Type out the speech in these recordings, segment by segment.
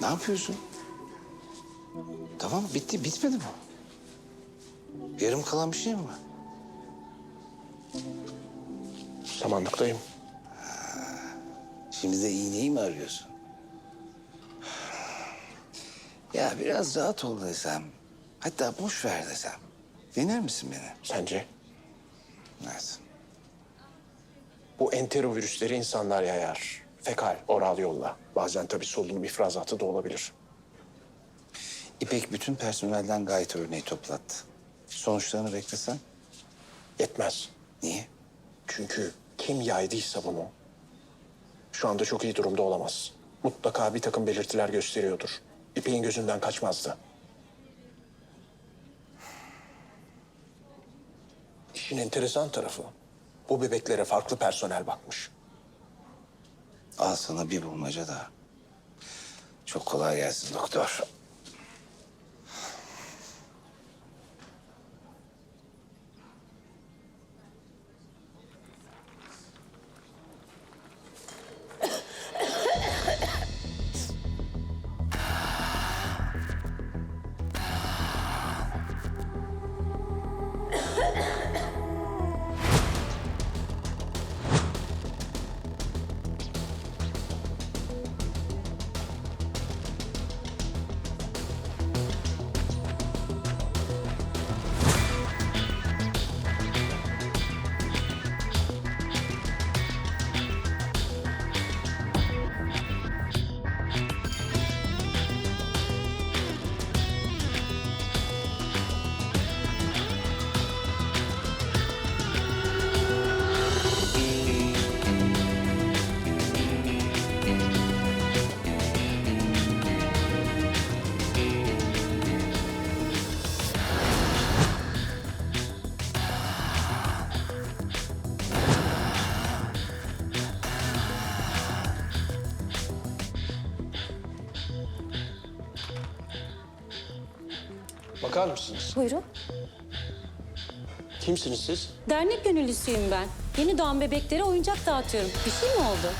Ne yapıyorsun? Tamam bitti bitmedi mi? Yarım kalan bir şey mi var? Samanlıktayım. Şimdi de iğneyi mi arıyorsun? Ya biraz rahat ol desem. Hatta boş ver desem. Dinler misin beni? Sence? Evet. Bu enterovirüsleri insanlar yayar. Fekal, oral yolla. Bazen tabii solunum ifrazatı da olabilir. İpek bütün personelden gayet örneği toplattı. Sonuçlarını beklesen Yetmez. niye? Çünkü kim yaydıysa bunu şu anda çok iyi durumda olamaz. Mutlaka bir takım belirtiler gösteriyordur. İpek'in gözünden kaçmazdı. İşin enteresan tarafı bu bebeklere farklı personel bakmış. Al sana bir bulmaca daha. Çok kolay gelsin doktor. Bakar mısınız? Buyurun. Kimsiniz siz? Dernek gönüllüsüyüm ben. Yeni doğan bebeklere oyuncak dağıtıyorum. Bir şey mi oldu?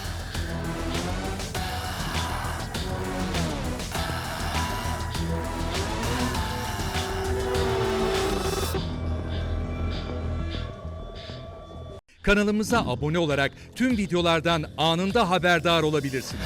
Kanalımıza abone olarak tüm videolardan anında haberdar olabilirsiniz.